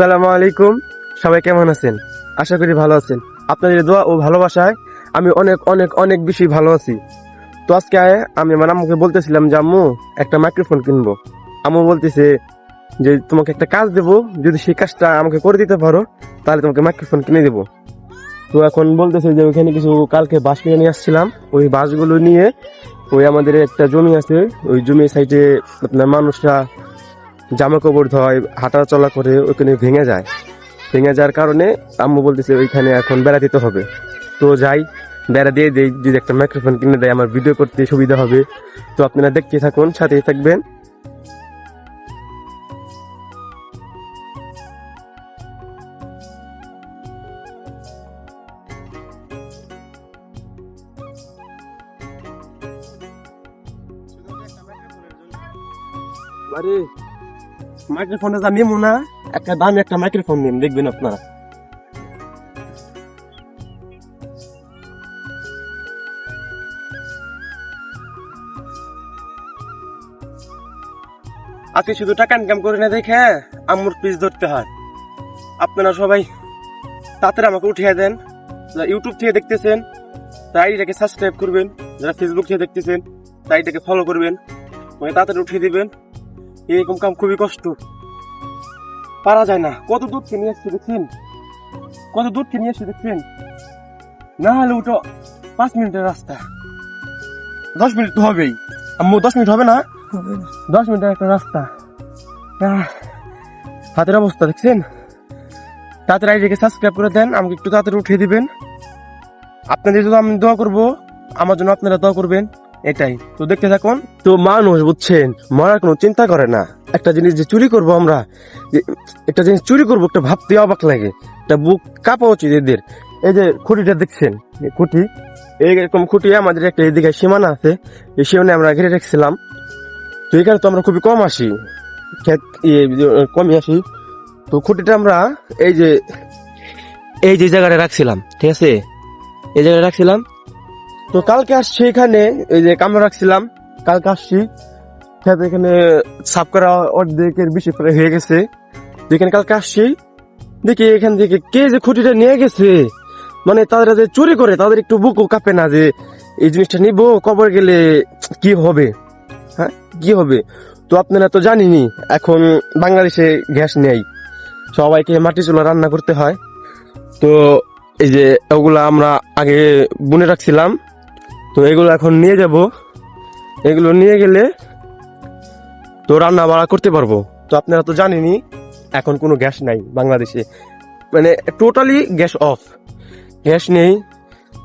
আসসালামু আলাইকুম। সবাই কেমন আছেন? আশা করি ভালো আছেন। আপনাদের দোয়া ও ভালোবাসায় আমি অনেক অনেক অনেক বেশি ভালো আছি। তো আজকে আমি আমার আম্মুকে বলতেছিলাম যে, আম্মু, একটা মাইক্রোফোন কিনবো। আম্মু বলতেছে যে, তোমাকে একটা কাজ দেবো। যদি সেই কাজটা আমাকে করে দিতে পারো, তাহলে তোমাকে মাইক্রোফোন কিনে দেবো। তো এখন বলতেছে যে, ওইখানে কিছু কালকে বাস কিনে নিয়ে আসছিলাম। ওই বাসগুলো নিয়ে ওই আমাদের একটা জমি আছে। ওই জমি সাইডে আপনার মানুষরা জামা কাপড় ধয় হাঁটা চলা করে ওইখানে ভেঙে যায়। ভেঙে যাওয়ার কারণে আম্মু বলতেছে, ওইখানে এখন বেড়া দিতে হবে। তো যাই, বেড়া দিয়ে দেই, যদি একটা মাইক্রোফোন কিনে দেয়, আমার ভিডিও করতে সুবিধা হবে। তো আপনারা দেখতে থাকুন, সাথেই থাকবেন। মাইক্রোফোনটা যা নিমু না, একটা দামি একটা মাইক্রোফোন নিন দেখবেন আপনারা। আজকে শুধু টাকা ইনকাম করে না দেখে আম্মুর পিস ধরতে হয়। আপনারা সবাই তাড়াতাড়ি আমাকে উঠিয়ে দেন, যারা ইউটিউব থেকে দেখতেছেন তাই আইডিটাকে সাবস্ক্রাইব করবেন, যারা ফেসবুক থেকে দেখতেছেন তাই আইডিটাকে ফলো করবেন তাড়াতাড়ি উঠিয়ে দিবেন। এরকম কাম খুবই কষ্ট। পারা যায় না। কত দূর থেকে নিয়ে আসছে দেখছেন? কত দূর থেকে নিয়ে আসছে দেখছেন? না হলে উঠো পাঁচ মিনিটের রাস্তা। দশ মিনিট তো হবেই। আম্মু দশ মিনিট হবে না? দশ মিনিটের একটা রাস্তা। হাতের অবস্থা দেখছেন? তাড়াতাড়ি আইডিকে সাবস্ক্রাইব করে দেন আমাকে একটু তাড়াতাড়ি উঠিয়ে দিবেন। আপনাদের জন্য আমি দোয়া করব। আমার জন্য আপনারা দোয়া করবেন। এটাই। তো দেখতে থাকুন। তো মানুষ বুঝছেন মরার কোনো চিন্তা করে না। একটা জিনিস যে চুরি করব আমরা যে একটা জিনিস চুরি করব একটা ভাবতে অবাক লাগে। একটা বুক কাঁপা উচিত এদের। এই যে খুঁটিটা দেখছেন? খুঁটি এইরকম খুঁটি আমাদের একটা এদিকে সীমানা আছে। এই সীমানায় আমরা ঘিরে রেখেছিলাম। তো এখানে তো আমরা খুবই কম আসি। ইয়ে, কমই আসি। তো খুঁটিটা আমরা এই যে এই যে জায়গাটা রাখছিলাম ঠিক আছে? এই জায়গাটা রাখছিলাম। তো কালকে আসছি এখানে, এই যে কামরা রাখছিলাম, কালকে আসছি। ক্ষেত এখানে সাফ করা অর্ধেকের বেশি প্রায় হয়ে গেছে। যেখানে কালকে আসছি। দেখি এখান থেকে কে যে খুঁটিটা নিয়ে গেছে। মানে তারা যে চুরি করে, তাদের একটু বুকও কাঁপে না যে এই জিনিসটা নিবো, কবর গেলে কি হবে? হ্যাঁ কি হবে? তো আপনারা তো জানিনি এখন বাংলাদেশে গ্যাস নেই। সবাইকে মাটি চুলা রান্না করতে হয়। তো এই যে ওগুলা আমরা আগে বুনে রাখছিলাম। তো এগুলো এখন নিয়ে যাব। এগুলো নিয়ে গেলে তো রান্না বাড়া করতে পারব। তো আপনারা তো জানেনই, এখন কোনো গ্যাস নাই বাংলাদেশে। মানে টোটালি গ্যাস অফ গ্যাস নেই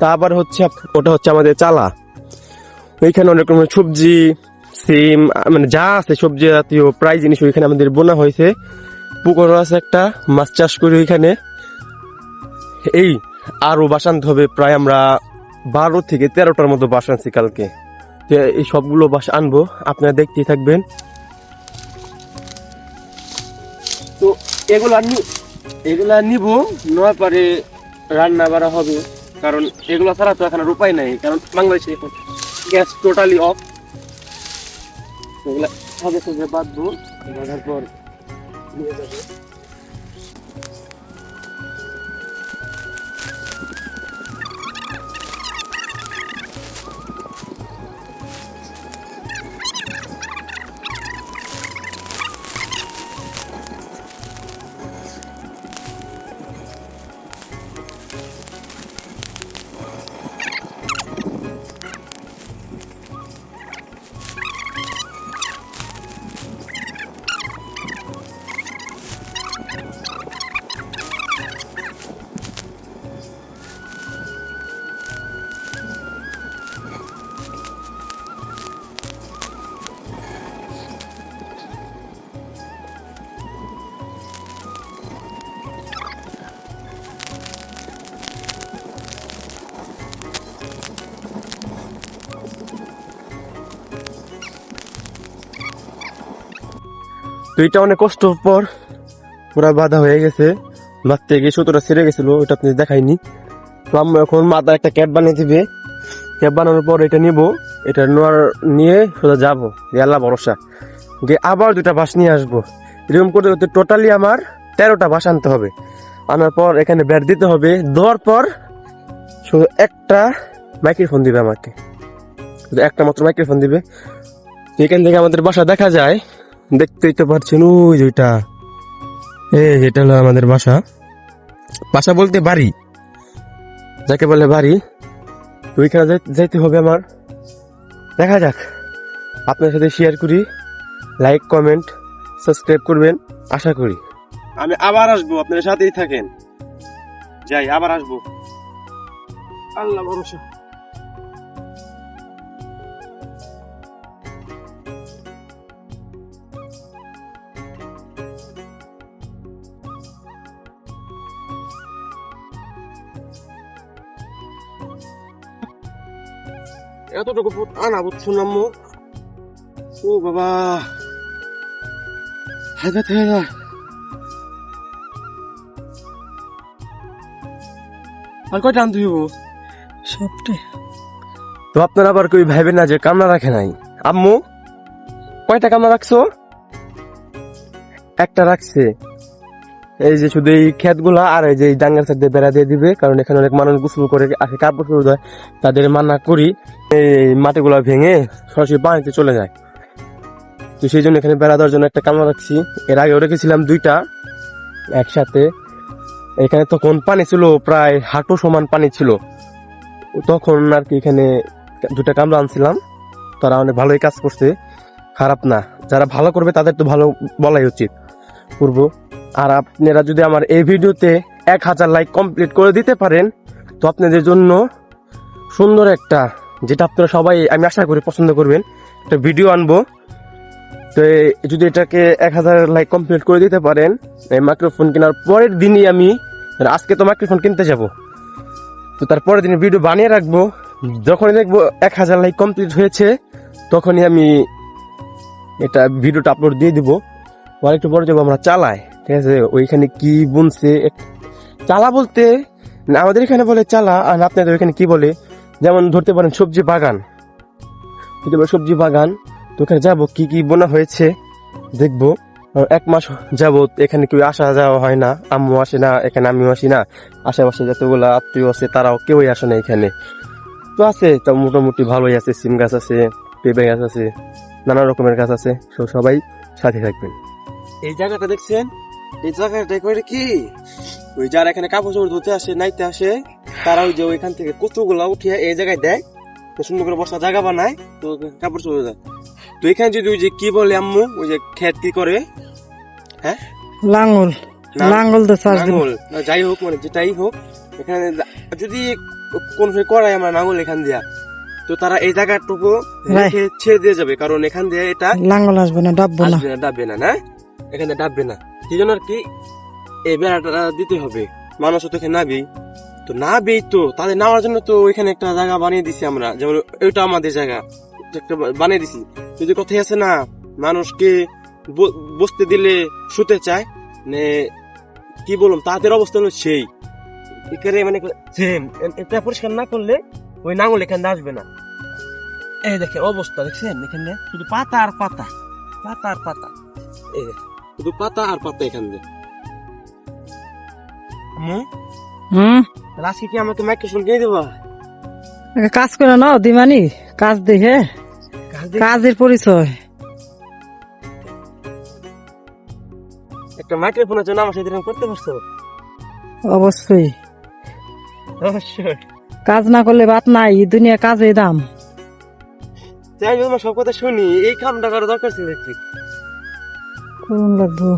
তারপর হচ্ছে ওটা হচ্ছে আমাদের চালা। ওইখানে অনেক রকমের সবজি, সিম মানে যা আছে সবজি জাতীয় প্রায় জিনিস ওইখানে আমাদের বোনা হয়েছে। পুকুরও আছে একটা, মাছ চাষ করি ওইখানে। এই আরও বাসান্ত হবে, প্রায় আমরা বারো থেকে তেরোটার মতো বাস আনছি কালকে। তো এই সবগুলো বাস আনব, আপনারা দেখতেই থাকবেন। তো এগুলো এগুলা নিব নয় পারে রান্না বাড়া হবে। কারণ এগুলো ছাড়া তো এখন আর উপায় নাই, কারণ বাংলাদেশে এখন গ্যাস টোটালি অফ এগুলা সাজে সাজে বাঁধবো বাঁধার পর নিয়ে যাব। তো এটা অনেক কষ্টর পর পুরা বাধা হয়ে গেছে। বাঁধতে গিয়ে সুতোটা ছেড়ে গেছিল ওটা আপনি দেখাইনি। তো আমরা এখন মাথা একটা ক্যাব বানিয়ে দিবে। ক্যাব বানানোর পর এটা নিব, এটা নেওয়ার নিয়ে সোজা যাব। আল্লাহ ভরসা। গিয়ে আবার দুটা বাস নিয়ে আসব। এরকম করতে করতে টোটালি আমার তেরোটা বাস আনতে হবে। আনার পর এখানে ব্যাট দিতে হবে। দেওয়ার পর শুধু একটা মাইক্রোফোন দিবে আমাকে। একটা মাত্র মাইক্রোফোন দিবে। এখান থেকে আমাদের বাসা দেখা যায়। দেখতেই তো পারছেন, ওই যেটা এই যেটা হলো আমাদের বাসা। বাসা বলতে বাড়ি। যাকে বলে বাড়ি, ওইখানে যাই- যাইতে হবে আমার। দেখা যাক। আপনার সাথে শেয়ার করি লাইক কমেন্ট সাবস্ক্রাইব করবেন, আশা করি। আমি আবার আসব, আপনার সাথেই থাকেন। যাই, আবার আসব। আল্লাহ ভরসা। এতটুকু পথ আনা বুঝছ না? ও বাবা। হায়দা হায়দা আর কয়টা আনতে হইব? সবটাই তো আপনারা আবার কই ভাইবেন না যে কামনা রাখে নাই? আম্মু, কয়টা কামনা রাখছো? একটা রাখছে। এই যে শুধু এই ক্ষেতগুলা আর এই যে ডাঙ্গার সাথে বেড়া দিয়ে দিবে, কারণ এখানে অনেক মানুষ গোসল করে আসে, কাপড় চোপড় দেয় তাদের মানা করি এই মাটিগুলা ভেঙে সরাসরি পানিতে চলে যায়। তো সেই জন্য এখানে বেড়া দেওয়ার জন্য একটা কামনা রাখছি। এর আগেও রেখেছিলাম দুইটা একসাথে। এখানে তখন পানি ছিল প্রায় হাঁটু সমান পানি ছিল। তখন আর কি এখানে দুটা কামরা আনছিলাম। তারা অনেক ভালোই কাজ করছে। খারাপ না। যারা ভালো করবে তাদের তো ভালো বলাই উচিত। পূর্ব আর আপনারা যদি আমার এই ভিডিওতে এক হাজার লাইক কমপ্লিট করে দিতে পারেন, তো আপনাদের জন্য সুন্দর একটা, যেটা আপনারা সবাই, আমি আশা করি পছন্দ করবেন, একটা ভিডিও আনব। তো যদি এটাকে এক হাজার লাইক কমপ্লিট করে দিতে পারেন, এই মাইক্রোফোন কেনার পরের দিনই আমি, আজকে তো মাইক্রোফোন কিনতে যাব। তো তারপরের দিন ভিডিও বানিয়ে রাখব। যখনই দেখব এক হাজার লাইক কমপ্লিট হয়েছে, তখনই আমি এটা ভিডিওটা আপলোড দিয়ে দিব। আর একটু পরে যাব আমরা চালাই ঠিক আছে, ওইখানে কি বুনছে? চালা বলতে, আমাদের এখানে বলে চালা, আর আপনাদের ওইখানে কি বলে? যেমন ধরতে পারেন সবজি বাগান। সবজি বাগান, তো ওখানে যাব, কি কি বোনা হয়েছে, দেখব। এক মাস যাবত এখানে কেউ আসা যাওয়া হয় না, আম্মু আসে না, এখানে আমিও আসি না। আশেপাশে যতগুলো আত্মীয় আছে, তারাও কেউই আসে না এখানে। তো আছে, তো মোটামুটি ভালোই আছে, সিম গাছ আছে, পেঁপে গাছ আছে, নানা রকমের গাছ আছে সবাই সাথে থাকবেন। এই জায়গাটা দেখছেন? এই জায়গাটা করে কি? ওই যারা এখানে কাপড় চোপড় ধুতে আসে নাইতে আসে তারা ওই যে ওইখান থেকে কচুগুলা উঠিয়ে এই জায়গায় দেয় তো সুন্দর করে বসার জায়গা বানায় তো কাপড় চোপড় দেয়। তো এখানে যদি ওই যে কি বলে আম্মু ওই যে ক্ষেত কি করে? হ্যাঁ? লাঙ্গল লাঙ্গল তো না, যাই হোক মানে যেটাই হোক এখানে যদি কোন করাই আমরা নাঙ্গল এখান দিয়া তো তারা এই জায়গাটুকু রেখে ছেড়ে দিয়ে যাবে কারণ এখান দিয়ে এটা লাঙ্গল আসবে না ডাববো না। না ডাববে না না? এখানে ডাববে না। সেই জন্য আর কি এই বেড়াটা দিতে হবে? মানুষ তো এখানে নাবি। তো নাবি তো তাদের নেওয়ার জন্য তো ওইখানে একটা জায়গা বানিয়ে দিছি আমরা যেমন ওইটা আমাদের জায়গা। একটা বানিয়ে দিছি। যদি কথাই আছে না মানুষকে বসতে দিলে শুতে চায়? মানে কি বললাম তাদের অবস্থা হলো সেই। এখানে মানে সেম এটা পরিষ্কার না করলে ওই নাঙল এখানে আসবে না। এই দেখেন অবস্থা দেখছেন? এখানে শুধু পাতা আর পাতা। পাতা আর পাতা। এই দেখেন, শুধু পাতা আর পাতা এখান দিয়ে। আম্মু, হুম? আজকে কি আমাকে দেবা? কাজ করে নাও দিমানি। কাজ দেখে। কাজ কাজের পরিচয়। একটা মাইক্রোফোনের জন্য আমার সাথে করতে পারছ? অবশ্যই। অবশ্যই। কাজ না করলে বাত নাই এই দুনিয়া কাজে দাম। তাই আমি তোমার সব কথা শুনি। এই কামটা করা দরকার ছিল করুন লাগবো।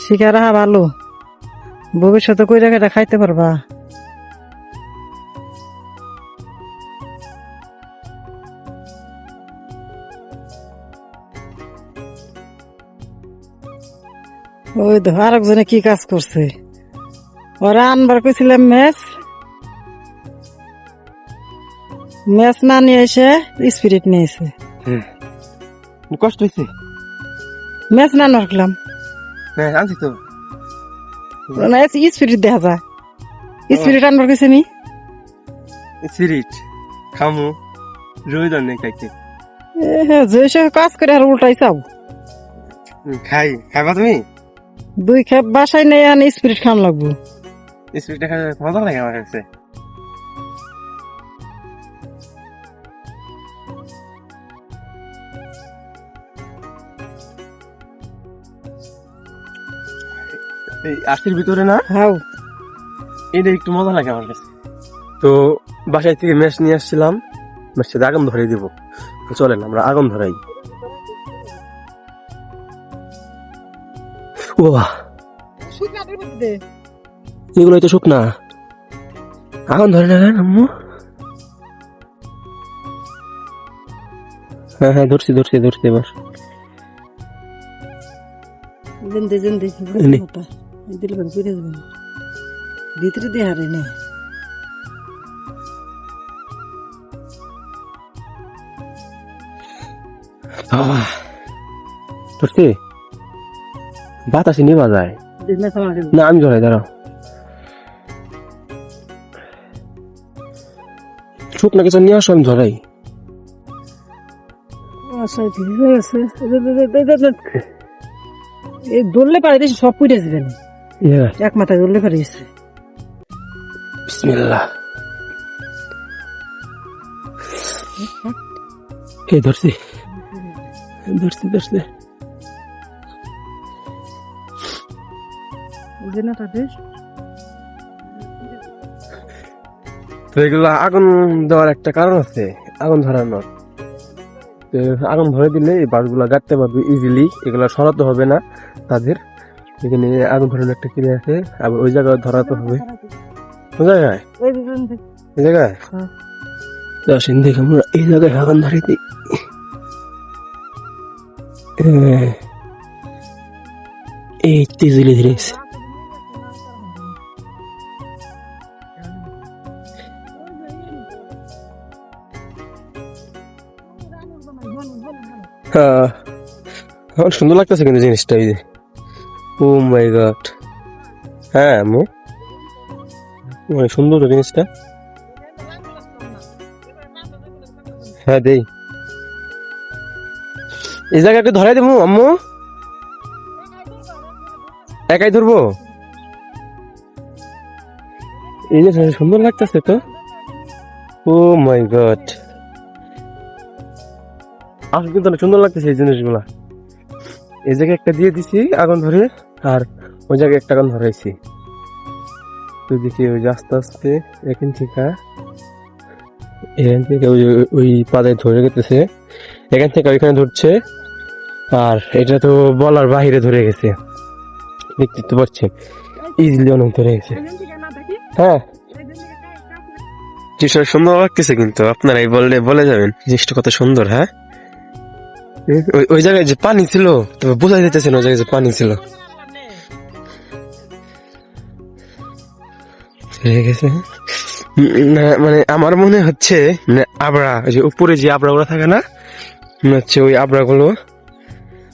শিখে রাখা ভালো। ভবিষ্যতে কই রেখে খাইতে পারবা। ওই তো আরেকজনে কি কাজ করছে? ওরা আনবার কইছিলাম ম্যাচ। ম্যাচ না নিয়ে এসে স্পিরিট নিয়েছে কষ্ট হয়েছে ম্যাচ না রাখলাম হ্যাঁ আনছি তো না স্পিরিট দেখা যায় স্পিরিট আনবার কইছে নি সিরিট খামু রোজ অনেক খাইতে যে সে কাজ করে আর উল্টাই চাও খাই খাইবা তুমি দুই খেপ বাসায় নেই আনি স্পিরিট খান লাগবো দেখা যায় মজা লাগে আমার কাছে এই আশির ভিতরে না? হাও। এটা একটু মজা লাগে আমার কাছে। তো বাসায় থেকে ম্যাচ নিয়ে আসছিলাম ম্যাচে আগুন ধরে দিব। চলেন আমরা আগুন ধরাই। ও এগুলোই তো শুকনা। আগুন ধরে না কেন আম্মু? হ্যাঁ হ্যাঁ ধরছি ধরছি ধরছি এবার। জিন্দে জিন্দে নে। দিল করে পুড়ে যাবেন ভিতরে দিয়ে হারে নেই আহ, বাতাসে যায় না আমি ধরাই দাঁড়াও শুকনা কিছু নিয়ে আসো আমি ধরাই ঠিক আছে এই দৌড়লে পারে সব পুড়ে ইয়া এক মাথায় দৌড়লে পারে গেছে বিসমিল্লাহ। এই ধরছি। ধরছি ধরছি। তো এগুলো আগুন দেওয়ার একটা কারণ আছে আগুন ধরানোর। তো আগুন ধরে দিলে এই বাসগুলো গাড়তে পারবে ইজিলি এগুলো সরাতে হবে না তাদের। এখানে আগুন ধরানোর একটা ক্রিয়া আছে আবার ওই জায়গায় ধরাতে হবে। জায়গায়? এই জায়গায়? হ্যাঁ। তো আসেন দেখি আমরা এই জায়গায় আগুন ধরে দিই। হ্যাঁ। এই তেজুলি ধরেছে হ্যাঁ। সুন্দর লাগতেছে কিন্তু জিনিসটা এই যে। ও মাই গড হ্যাঁ আম্মু। অনেক সুন্দর তো জিনিসটা। হ্যাঁ দেই। এই জায়গাটা ধরাই দেবো, আম্মু। একাই ধরবো? এই যে সুন্দর লাগতেছে তো। ও মাই গড আসলে কিন্তু অনেক সুন্দর লাগতেছে এই জিনিসগুলা। এই জায়গায় একটা দিয়ে দিছি, আগুন ধরে। আর ওই জায়গায় একটা আগুন ধরাইছি। তো দেখি ওই যে আস্তে আস্তে এখান থেকে এখান থেকে ওই ওই পাদায় ধরে গেতেছে এখান থেকে ওইখানে ধরছে আর এটা তো বলার বাহিরে ধরে গেছে। দেখতে তো পাচ্ছেন ইজিলি অনেক ধরে গেছে। হ্যাঁ। জিনিসটা সুন্দর লাগতেছে কিন্তু আপনারাই বললে বলে যাবেন জিনিসটা কত সুন্দর হ্যাঁ? ওই ওই জায়গায় যে পানি ছিল তবে বোঝাই যেতেছে না ওই জায়গায় যে পানি ছিল। হয়ে গেছে উম, না, মানে আমার মনে হচ্ছে মানে আবড়া যে উপরে যে আবড়া গুলো থাকে না মনে হচ্ছে ওই আবড়া গুলো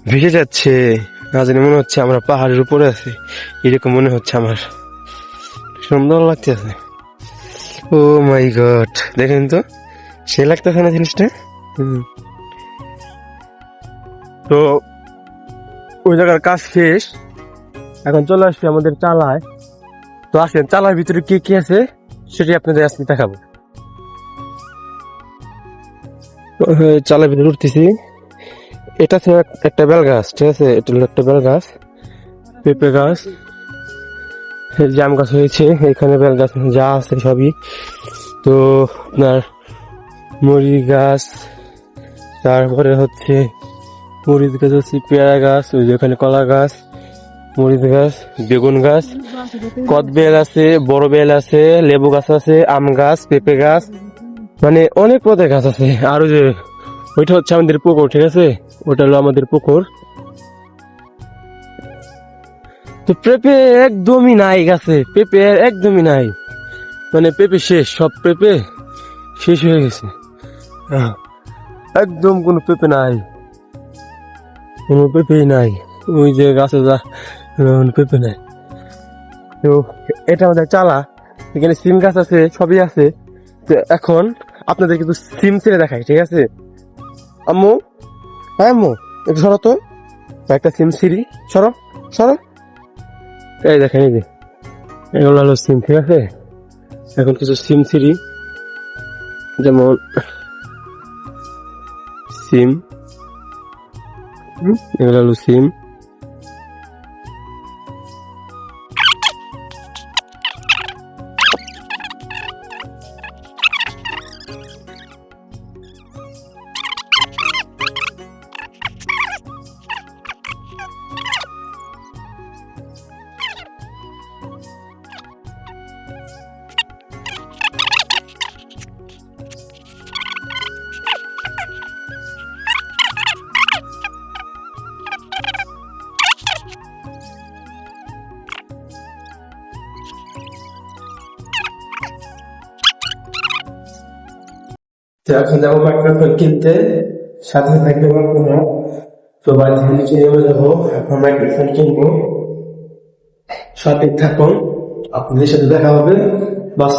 ভেসে যাচ্ছে। না জানি মনে হচ্ছে আমরা পাহাড়ের উপরে আছি। এরকম মনে হচ্ছে আমার। সুন্দর লাগতেছে। Oh my god. দেখেন তো সে লাগতেছে না জিনিসটা। তো ওই জায়গার কাজ শেষ। এখন চলে আসছি আমাদের চালায়। তো আসেন চালার ভিতরে কি কি আছে সেটি আপনাদের আজকে দেখাবো। হ্যাঁ, চালার ভিতরে উঠতেছি। এটা ছিল একটা বেল গাছ ঠিক আছে? এটা হলো একটা বেল গাছ পেঁপে গাছ জাম গাছ হয়েছে এখানে বেল গাছ যা আছে সবই। তো আপনার মরিচ গাছ তারপরে হচ্ছে মরিচ গাছ হচ্ছে পেয়ারা গাছ ওই যে ওখানে কলা গাছ মরিচ গাছ, বেগুন গাছ কদ বেল আছে, বড় বেল আছে, লেবু গাছ আছে, আম গাছ, পেঁপে গাছ মানে অনেক পদের গাছ আছে। আর যে, ওইটা হচ্ছে আমাদের পুকুর, ঠিক আছে? ওটা হলো আমাদের পুকুর। তো পেঁপে একদমই নাই গাছে, পেঁপে একদমই নাই। মানে পেঁপে শেষ, সব পেঁপে শেষ হয়ে গেছে। একদম কোনো পেঁপে নাই। কোনো পেঁপেই নাই। ওই যে গাছে যা পেঁপে নাই। তো এটা আমাদের চালা, এখানে সিম গাছ আছে, সবই আছে। তো এখন আপনাদের কিন্তু সিম ছেড়ে দেখাই, ঠিক আছে? আম্মু? হ্যাঁ আম্মু, একটু সরো তো। একটা সিম সিঁড়ি সরো সরো। এই দেখেন, এই যে, এগুলো হলো সিম, ঠিক আছে? এখন কিছু সিম সিরি যেমন সিম এগুলো হলো সিম। তো এখন মাইক্রোফোন কিনতে সাথে থাকবে আমার কোনো তো বাড়ি থেকে যাব। এখন মাইক্রোফোন কিনবো। সাথে থাকুন। আপনাদের সাথে দেখা হবে বাস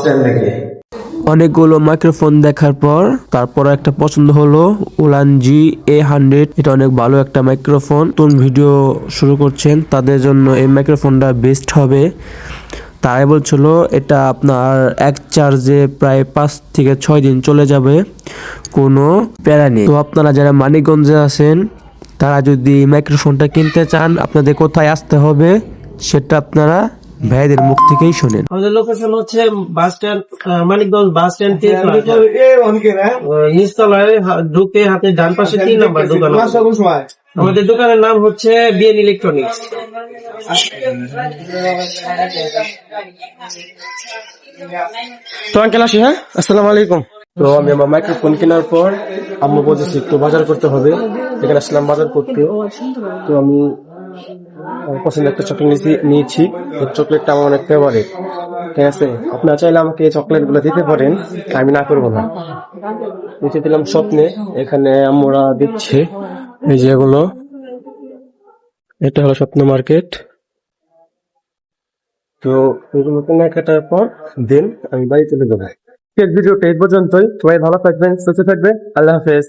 অনেকগুলো মাইক্রোফোন দেখার পর তারপর একটা পছন্দ হলো উলান জি এ হান্ড্রেড এটা অনেক ভালো একটা মাইক্রোফোন নতুন ভিডিও শুরু করছেন, তাদের জন্য এই মাইক্রোফোনটা বেস্ট হবে। তারাই বলছিল এটা আপনার এক চার্জে প্রায় পাঁচ থেকে ছয় দিন চলে যাবে কোনো প্যারা নেই। তো আপনারা যারা মানিকগঞ্জে আছেন তারা যদি মাইক্রোফোনটা কিনতে চান আপনাদের কোথায় আসতে হবে সেটা আপনারা ভাইদের মুখ থেকেই শোনেন। আমাদের লোকেশন হচ্ছে bus stand Manikganj bus stand থেকে আহ, নিচতলায় ঢুকে হাতে ডান পাশে তিন নম্বর দোকান। আমাদের দোকানের নাম হচ্ছে বিএন ইলেকট্রনিক্স তো আঙ্কেল আসি হ্যাঁ? আসসালামু আলাইকুম। তো আমি আমার মাইক্রোফোন কেনার পর আম্মু বলতেছি একটু বাজার করতে হবে। এখানে আসলাম বাজার করতে। তো আমি আমার পছন্দের একটা চকলেট নিয়েছি- নিয়েছি। এই চকলেটটা আমার অনেক ফেভারিট ঠিক আছে? আপনারা চাইলে আমাকে এই চকলেটগুলো দিতে পারেন। আমি না করব না। নিচে দিলাম স্বপ্নে। এখানে আমরা দিচ্ছে। এই যে এগুলো, এটা হলো স্বপ্ন মার্কেট। তো এগুলো কেনাকাটার পর দেন আমি বাড়ি চলে যাব। ভিডিওটা এই পর্যন্তই। সবাই ভালো থাকবেন, সুস্থ থাকবেন। আল্লাহ হাফেজ।